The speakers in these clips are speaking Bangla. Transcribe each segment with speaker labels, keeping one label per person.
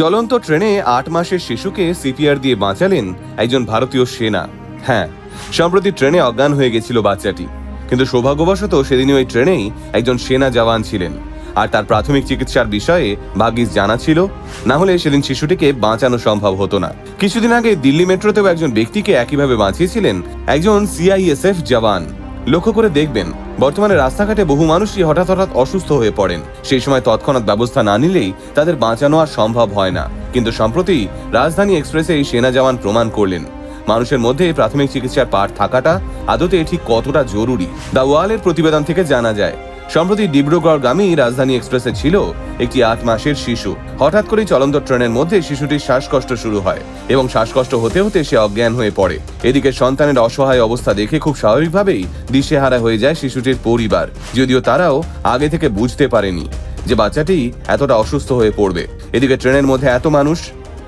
Speaker 1: চলন্ত ট্রেনে আট মাসের শিশুকে সিপিআর দিয়ে বাঁচালেন একজন ভারতীয় সেনা। হ্যাঁ সম্প্রতি ট্রেনে অজ্ঞান হয়ে গেছিল বাচ্চাটি। কিন্তু সৌভাগ্যবশত সেদিনই ওই ট্রেনেই একজন সেনা জওয়ান ছিলেন। আর তার প্রাথমিক চিকিৎসার বিষয়ে ভাগ্যিস জানা ছিল, না হলে সেদিন শিশুটিকে বাঁচানো সম্ভব হতো না। কিছুদিন আগে দিল্লি মেট্রোতেও একজন ব্যক্তিকে একইভাবে বাঁচিয়েছিলেন একজন সিআইএসএফ জওয়ান। লক্ষ্য করে দেখবেন, বর্তমানে রাস্তাঘাটে বহু মানুষই হঠাৎ হঠাৎ অসুস্থ হয়ে পড়েন। সেই সময় তৎক্ষণাৎ ব্যবস্থা না নিলেই তাদের বাঁচানো আর সম্ভব হয় না। কিন্তু সম্প্রতি রাজধানী এক্সপ্রেসে এই সেনা জওয়ান প্রমাণ করলেন। মানুষের মধ্যে প্রাথমিক চিকিৎসার পাঠ থাকাটা আদতে এটি কতটা জরুরি দ্য ওয়ালের প্রতিবেদন থেকে জানা যায়। সম্প্রতি ডিব্রুগড়গামী রাজধানী এক্সপ্রেসে ছিল একটি আট মাসের শিশু। হঠাৎ করেই চলন্ত ট্রেনের মধ্যে শিশুটির শ্বাসকষ্ট শুরু হয় এবং শ্বাসকষ্ট হতে হতে সে অজ্ঞান হয়ে পড়ে। এদিকে সন্তানের অসহায় অবস্থা দেখে খুব স্বাভাবিকভাবেই দিশেহারা হয়ে যায় শিশুটির পরিবার, যদিও তারাও আগে থেকে বুঝতে পারেনি যে বাচ্চাটি এতটা অসুস্থ হয়ে পড়বে। এদিকে ট্রেনের মধ্যে এত মানুষ,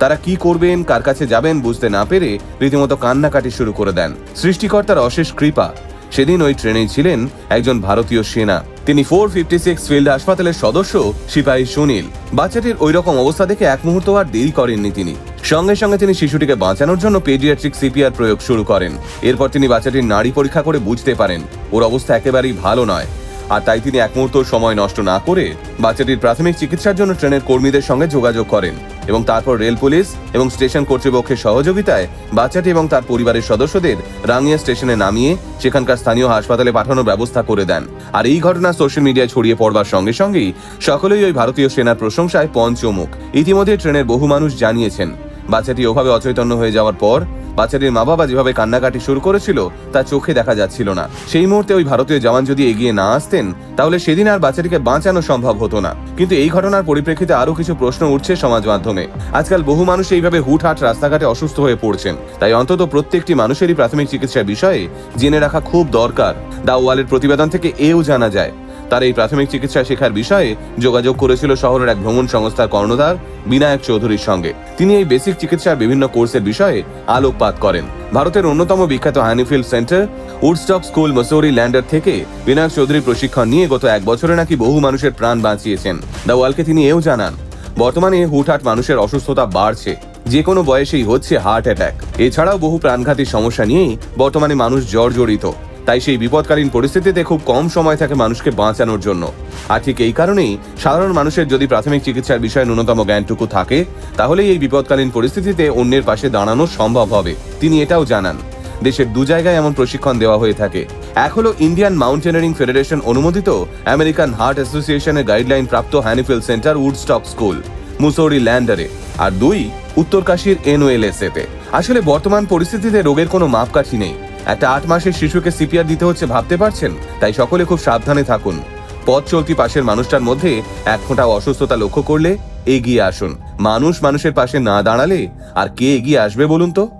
Speaker 1: তারা কি করবেন, কার কাছে যাবেন বুঝতে না পেরে রীতিমতো কান্নাকাটি শুরু করে দেন। সৃষ্টিকর্তার অশেষ কৃপা সেদিন ওই ট্রেনেই ছিলেন একজন ভারতীয় সেনা। তিনি ফোর ফিফটি সিক্স ফিল্ড হাসপাতালের সদস্য, সিপাহী সুনীল। বাচ্চাটির ওই রকম অবস্থা দেখে এক মুহূর্ত আর দেরি করেননি তিনি। সঙ্গে সঙ্গে তিনি শিশুটিকে বাঁচানোর জন্য পেডিয়াট্রিক সিপিআর প্রয়োগ শুরু করেন। এরপর তিনি বাচ্চাটির নাড়ি পরীক্ষা করে বুঝতে পারেন। ওর অবস্থা একেবারেই ভালো নয়। আর তাই তিনি এক মুহূর্ত সময় নষ্ট না করে বাচ্চাটির প্রাথমিক চিকিৎসার জন্য ট্রেনের কর্মীদের সঙ্গে যোগাযোগ করেন এবং তারপর রেল পুলিশ এবং স্টেশন কর্তৃপক্ষের সহযোগিতায় বাচ্চাটি এবং তার পরিবারের সদস্যদের রাঙিয়া স্টেশনে নামিয়ে সেখানকার স্থানীয় হাসপাতালে পাঠানোর ব্যবস্থা করে দেন। আর এই ঘটনা সোশ্যাল মিডিয়ায় ছড়িয়ে পড়বার সঙ্গে সঙ্গেই সকলেই ওই ভারতীয় সেনার প্রশংসায় পঞ্চমুখ। ইতিমধ্যে ট্রেনের বহু মানুষ জানিয়েছেন বাচ্চাটি ওভাবে অচৈতন্য হয়ে যাওয়ার পর বাচ্চাটির মা বাবা যেভাবে কান্নাকাটি শুরু করেছিল, তা চোখে দেখা যাচ্ছিল না। সেই মুহূর্তে ওই ভারতীয় জওয়ান যদি এগিয়ে না আসতেন, তাহলে সেদিন আর বাচ্চাটিকে বাঁচানো সম্ভব হতো না। কিন্তু এই ঘটনার পরিপ্রেক্ষিতে আরও কিছু প্রশ্ন উঠছে সমাজ মাধ্যমে। আজকাল বহু মানুষ এইভাবে হুটহাট রাস্তাঘাটে অসুস্থ হয়ে পড়ছেন। তাই অন্তত প্রত্যেকটি মানুষেরই প্রাথমিক চিকিৎসার বিষয়ে জেনে রাখা খুব দরকার। দা ওয়ালের প্রতিবেদন থেকে এও জানা যায় তার এই প্রাথমিক চিকিৎসা শেখার বিষয়ে যোগাযোগ করেছিল শহরের এক ভ্রমণ সংস্থার কর্ণধার বিনায়ক চৌধুরীর সঙ্গে। তিনি এই বেসিক চিকিৎসার বিভিন্ন কোর্সের বিষয়ে আলোকপাত করেন। ভারতের অন্যতম বিখ্যাত Hanifl centre, Woodstock school, Mussoorie Landour থেকে বিনায়ক চৌধুরী প্রশিক্ষণ নিয়ে গত এক বছরে নাকি বহু মানুষের প্রাণ বাঁচিয়েছেন। দ্য ওয়ালকে তিনি এও জানান, বর্তমানে হুটহাট মানুষের অসুস্থতা বাড়ছে। যে কোনো বয়সেই হচ্ছে হার্ট অ্যাটাক। এছাড়াও বহু প্রাণঘাতী সমস্যা নিয়েই বর্তমানে মানুষ জর্জরিত। তাই সেই বিপদকালীন পরিস্থিতিতে খুব কম সময় থাকে মানুষকে বাঁচানোর জন্য। আর ঠিক এই কারণেই সাধারণ মানুষের যদি প্রাথমিক চিকিৎসার বিষয়ে ন্যূনতম জ্ঞানটুকু থাকে, তাহলেই এই বিপদকালীন পরিস্থিতিতে অন্যের পাশে দাঁড়ানো সম্ভব হবে। তিনি এটাও জানান। দেশের দু জায়গায় এমন প্রশিক্ষণ দেওয়া হয়ে থাকে। এক হলো ইন্ডিয়ান মাউন্টেনারিং ফেডারেশন অনুমোদিত আমেরিকান হার্ট অ্যাসোসিয়েশনের গাইডলাইন প্রাপ্ত Hanifl Centre Woodstock School, Mussoorie ল্যান্ডারে। আর দুই উত্তরকাশীর এনওএলএসএ তে। আসলে বর্তমান পরিস্থিতিতে রোগের কোনো মাপকাঠি নেই। একটা আট মাসের শিশুকে সিপিআর দিতে হচ্ছে ভাবতে পারছেন? তাই সকলে খুব সাবধানে থাকুন। পথ চলতি পাশের মানুষটার মধ্যে এক ফোঁটা অসুস্থতা লক্ষ্য করলে এগিয়ে আসুন। মানুষ মানুষের পাশে না দাঁড়ালে আর কে এগিয়ে আসবে বলুন তো?